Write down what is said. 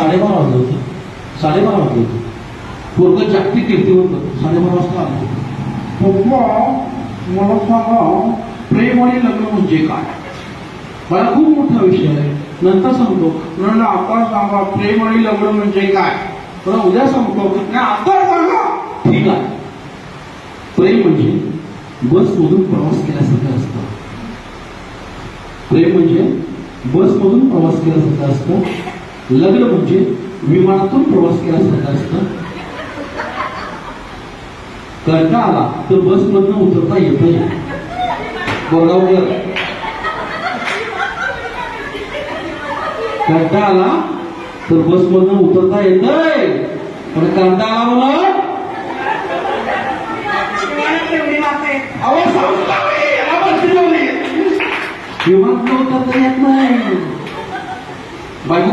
साडेबारा वाजले होते. साडेबारा वाजले होते. पोरग जागतिक कीर्तीवर होतं. साडेबारा वाजता आलं पप्पा मला सांगा प्रेम आणि लग्न म्हणजे काय? मला खूप मोठा विषय आहे. नंतर सांगतो. म्हणलं आता सांगा प्रेम आणि लग्न म्हणजे काय? मला उद्या सांगतो. नाही आता सांगा. ठीक आहे. प्रेम म्हणजे बसमधून प्रवास केल्यासारखं असतं. प्रेम म्हणजे बसमधून प्रवास केल्यासारखं असतं. लग्न म्हणजे विमानातून प्रवास केल्यासारखं असतं. करता आला तर बस मधनं उतरता येत नाही. बोर्डावर आला तर बस मधनं उतरता येत पण करता आला म्हणून? विमान उतरता येत नाही. बाकी